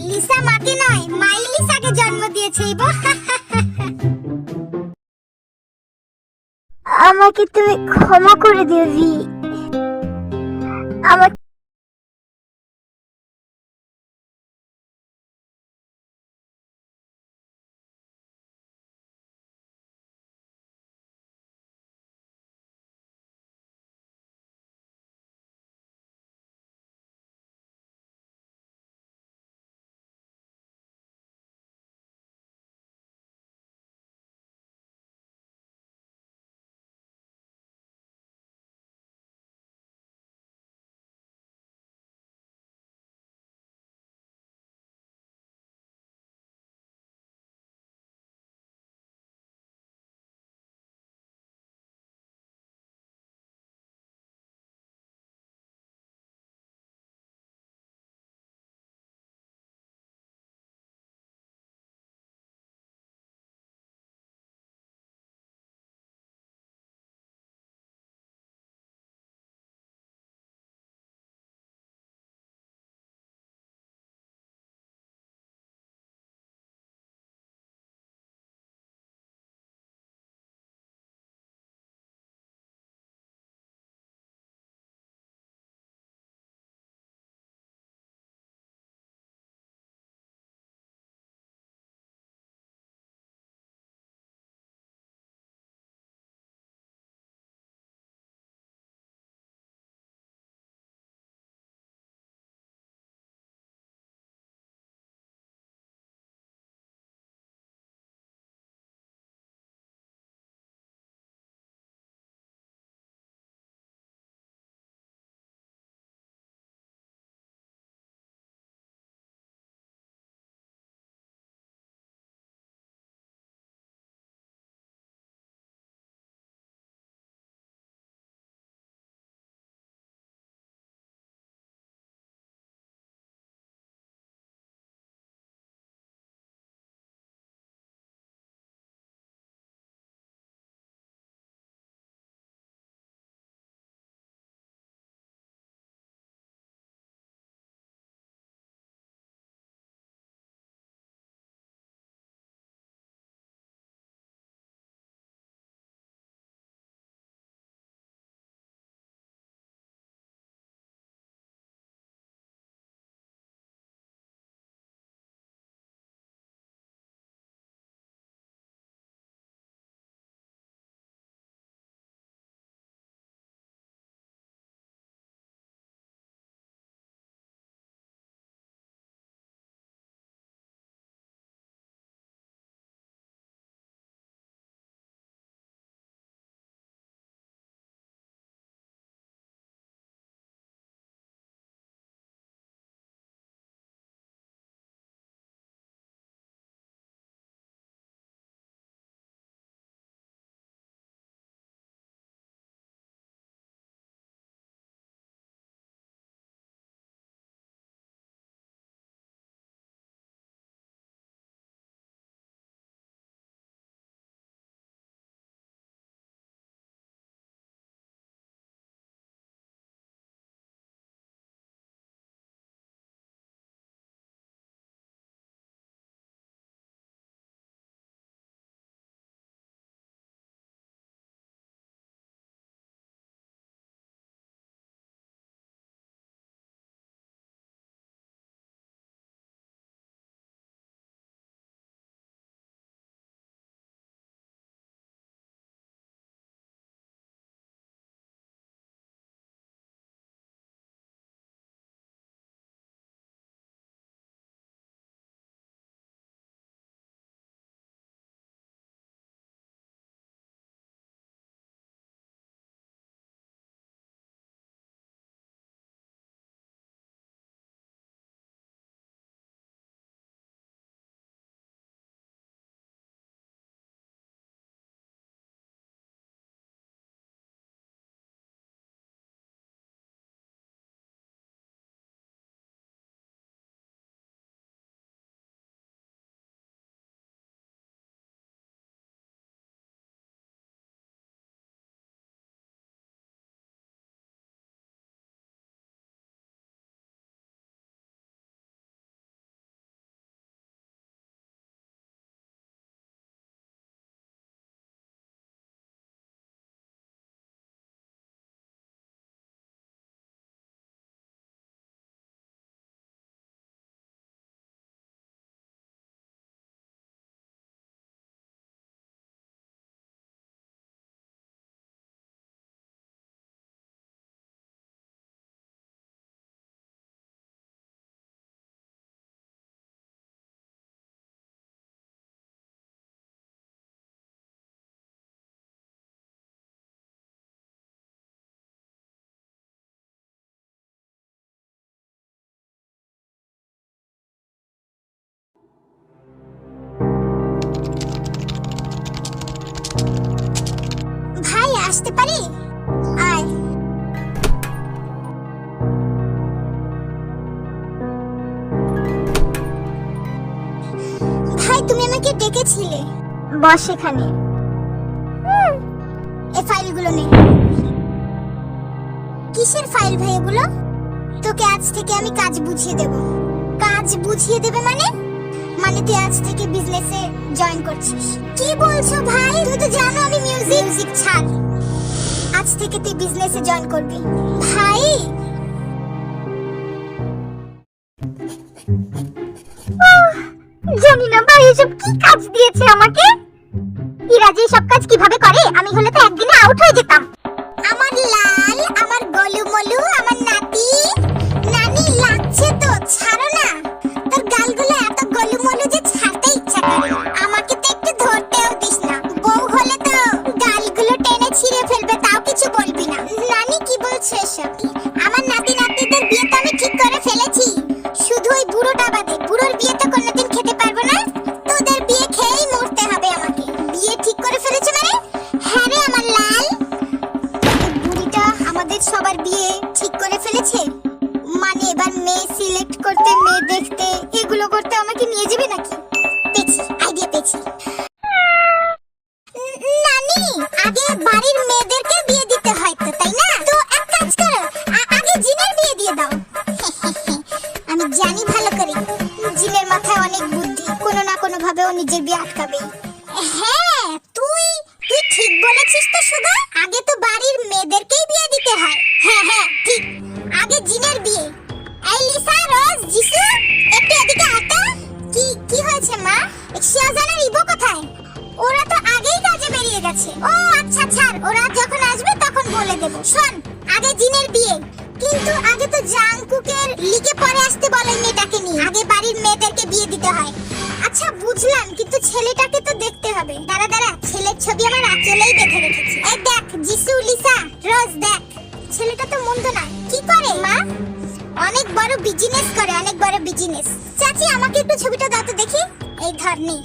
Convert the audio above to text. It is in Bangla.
লিসা মাকে নয় মাই লিসাকে জন্ম দিয়েছে ইবো। আমাকে তুমি ক্ষমা করে দিও ভি আসতে পারি? ভাই, তুমি আমাকে ডেকেছিলে। বস এখানে। এ ফাইলগুলো কিসের ফাইল ভাই এগুলো? থেকে আমি কাজ কাজ দেবে মানে? মানে থেকে বিজনেসে জয়েন করছিস। কি বলছো ভাই? তুই তো জানো আমি মিউজিক মিউজিক ছাড়। আজ থেকে তুই বিজনেসে জয়েন করবি। ভাই! জানি না ভাই, এসব কি কাজ দিয়েছে আমাকে? ইরা যে সব কাজ কীভাবে করে? আমি হলে তো একদিনে আউট হয়ে যেতাম। আমাকে নিয়ে যাবে নাকি? পেছি আইডিয়া পেছি নানি, আগে বাড়ির মেয়েদেরকে বিয়ে দিতে হয় তো, তাই না? তো এক কাজ করো আগে জিনের বিয়ে দিয়ে দাও। আমি জানি ভালো করে, জিনের মাথায় অনেক বুদ্ধি, কোনো না কোনো ভাবে ও নিজের বিয়ে আটকাবে হ্যাঁ তুই তুই ঠিক বলেছিস তো সুধা আগে তো বাড়ির মেয়েদেরকেই বিয়ে দিতে হয়। হ্যাঁ হ্যাঁ ঠিক। আগে জিনের বিয়ে। এই লিসা, রোজ, জিসু, একটু এদিকে কি হয়েছে, মা? শিয়াজান আর ইবো কোথায়? ওরা তো আগেই কাজে বেরিয়ে গেছে। ও আচ্ছা ছাড়। ওরা যখন আসবে, তখন বলে দেব। শোন, আগে জিনের বিয়ে। কিন্তু আগে তো জাংকুকের লিকে পরে আসতে বলেন মেয়েটাকে নিয়ে। আগে বাড়ির মেয়েদেরকে বিয়ে দিতে হয়। আচ্ছা বুঝলাম, কিন্তু ছেলেটাকে তো দেখতে হবে। দাঁড়া দাঁড়া, ছেলের ছবি আমার আঁচলেই বেঁধে রেখেছি। এই দেখ, জিসু, লিসা বিজনেস করে, অনেক বড় বিজনেস চাচি, আমাকে একটু ছবিটা দাও তো দেখি। এই ধর, নে।